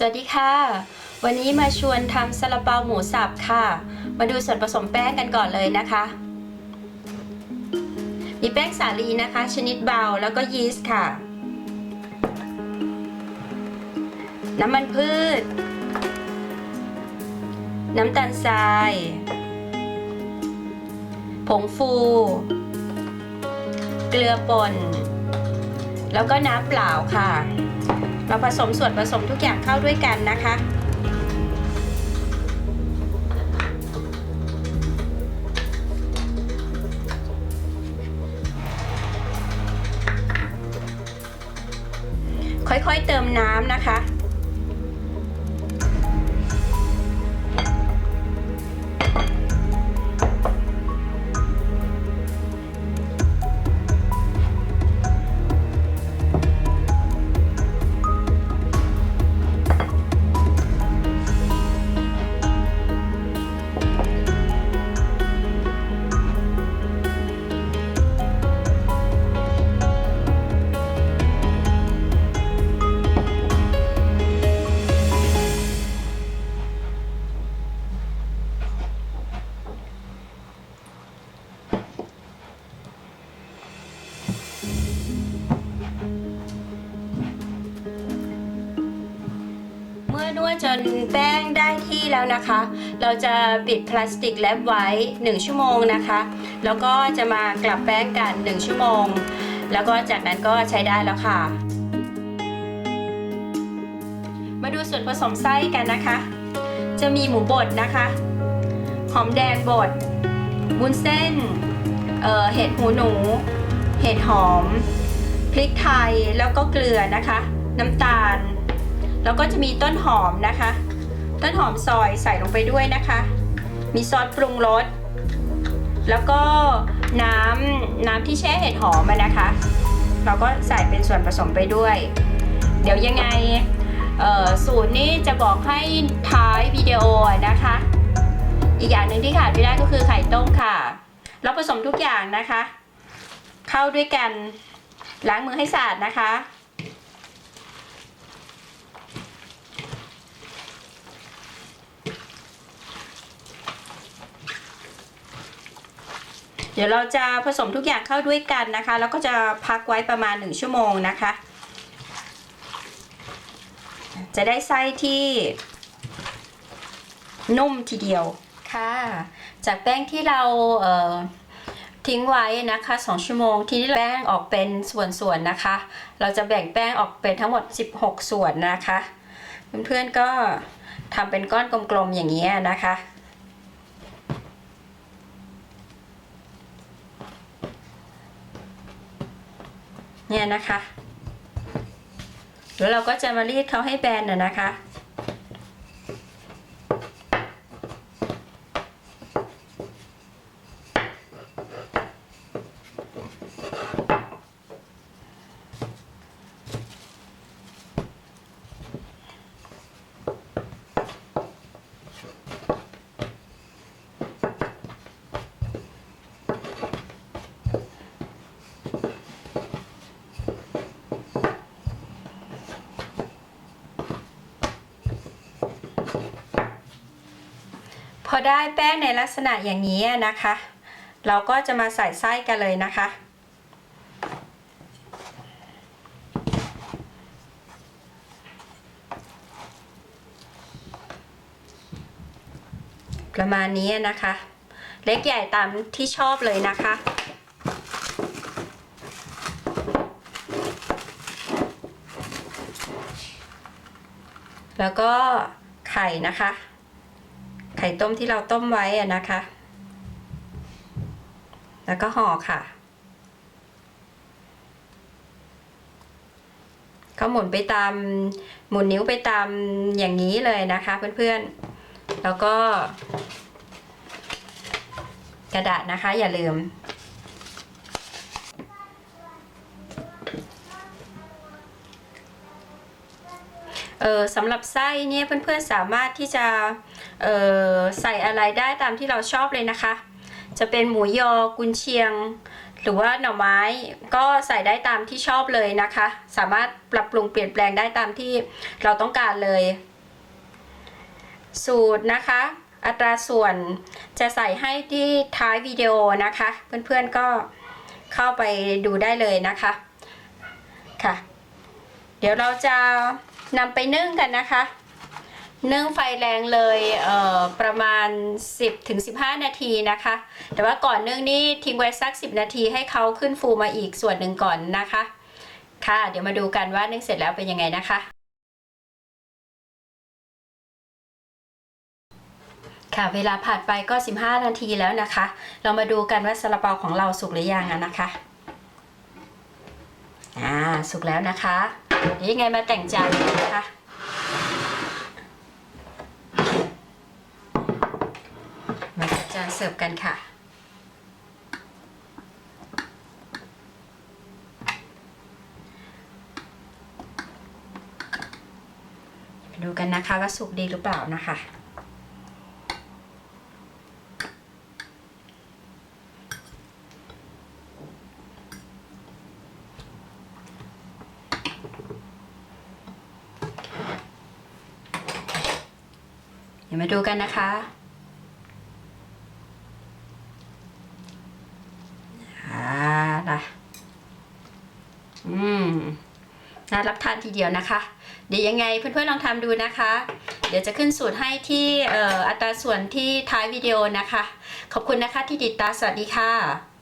สวัสดีค่ะ วันนี้มาชวนทำซาลาเปาหมูสับค่ะ มาดูส่วนผสมแป้งกันก่อนเลยนะคะ มีแป้งสาลีนะคะ ชนิดเบาแล้วก็ยีสต์ค่ะ น้ำมันพืช น้ำตาลทราย ผงฟู เกลือป่น แล้วก็น้ำเปล่าค่ะ เราผสมส่วนผสมทุกอย่างเข้าด้วยกันนะคะค่อยๆเติมน้ำนะคะ วจนแป้งได้ที่แล้วนะคะ เราจะปิดพลาสติกแรปไว้ 1 ชั่วโมงนะคะ แล้วก็จะมากลับแป้งกัน 1 ชั่วโมง แล้วก็จากนั้นก็ใช้ได้แล้วค่ะ มาดูส่วนผสมไส้กันนะคะ จะมีหมูบดนะคะ หอมแดงบดวุ้นเส้นเเห็ดหูหนู เห็ดหอม พริกไทยแล้วก็เกลือนะคะ น้ำตาล แล้วก็จะมีต้นหอมนะคะ ต้นหอมซอยใส่ลงไปด้วยนะคะ มีซอสปรุงรส แล้วก็น้ำน้ำที่แช่เห็ดหอมนะคะ เราก็ใส่เป็นส่วนผสมไปด้วย เดี๋ยวยังไงสูตรนี้จะบอกให้ท้ายวิดีโอนะคะ อีกอย่างหนึ่งที่ขาดไม่ได้ก็คือไข่ต้มค่ะ เราผสมทุกอย่างนะคะ เข้าด้วยกันล้างมือให้สะอาดนะคะ ดี๋ยวเราจะผสมทุกอย่างเข้าด้วยกันนะคะ แล้วก็จะพักไว้ประมาณ 1 ชั่วโมงนะคะ จะได้ไส้ที่นุ่มทีเดียวค่ะ จากแป้งที่เราเทิ้งไว้นะคะ 2 ชั่วโมง ทีนี้แป้งออกเป็นส่วนๆนะคะ เราจะแบ่งแป้งออกเป็นทั้งหมด 16 ส่วนนะคะ เพื่อนๆก็ทำเป็นก้อนกลมๆอย่างนี้นะคะ เนี่ยนะคะ แล้วเราก็จะมารีดเขาให้แบนน่ะนะคะ พอได้แป้งในลักษณะอย่างนี้นะคะ เราก็จะมาใส่ไส้กันเลยนะคะ ประมาณนี้นะคะ เล็กใหญ่ตามที่ชอบเลยนะคะแล้วก็ไข่นะคะ ไข่ต้มที่เราต้มไว้อะนะคะ แล้วก็ห่อค่ะก็หมุนไปตามหมุนนิ้วไปตามอย่างนี้เลยนะคะเพื่อนๆ แล้วก็ กระดาษนะคะอย่าลืม เออ สำหรับไส้เนี่ยเพื่อนๆสามารถที่จะใส่อะไรได้ตามที่เราชอบเลยนะคะ จะเป็นหมูยอกุนเชียง หรือว่าหน่อไม้ก็ใส่ได้ตามที่ชอบเลยนะคะ สามารถปรับปรุงเปลี่ยนแปลงได้ตามที่เราต้องการเลย สูตรนะคะ อัตราส่วนจะใส่ให้ที่ท้ายวิดีโอนะคะ เพื่อนๆก็เข้าไปดูได้เลยนะคะค่ะ เดี๋ยวเราจะ นำไปนึ่งกันนะคะ นึ่งไฟแรงเลยเประมาณ 10-15 นาทีนะคะ แต่ว่าก่อนนึ่งนี่ทิ้งไว้สัก 10 นาทีให้เขาขึ้นฟูมาอีกส่วนหนึ่งก่อนนะคะ ค่ะ เดี๋ยวมาดูกันว่านึ่งเสร็จแล้วเป็นยังไงนะคะค่ะเวลาผ่านไปก็ 15 นาทีแล้วนะคะ เรามาดูกันว่าซาลาเปาของเราสุกหรือยังนะคะ อ่า สุกแล้วนะคะ เดี๋ยวยังไงมาแต่งจานกันนะคะ มาจัดจานเสิร์ฟกันค่ะ ดูกันนะคะว่าสุกดีหรือเปล่านะคะ เดี๋ยวมาดูกันนะคะอ่าล่ะอืมน่ารับทานทีเดียวนะคะ เดี๋ยวยังไงเพื่อนๆลองทำดูนะคะ เดี๋ยวจะขึ้นสูตรให้ที่อออัตราส่วนที่ท้ายวิดีโอนะคะ ขอบคุณนะคะที่ติดตามสวัสดีค่ะ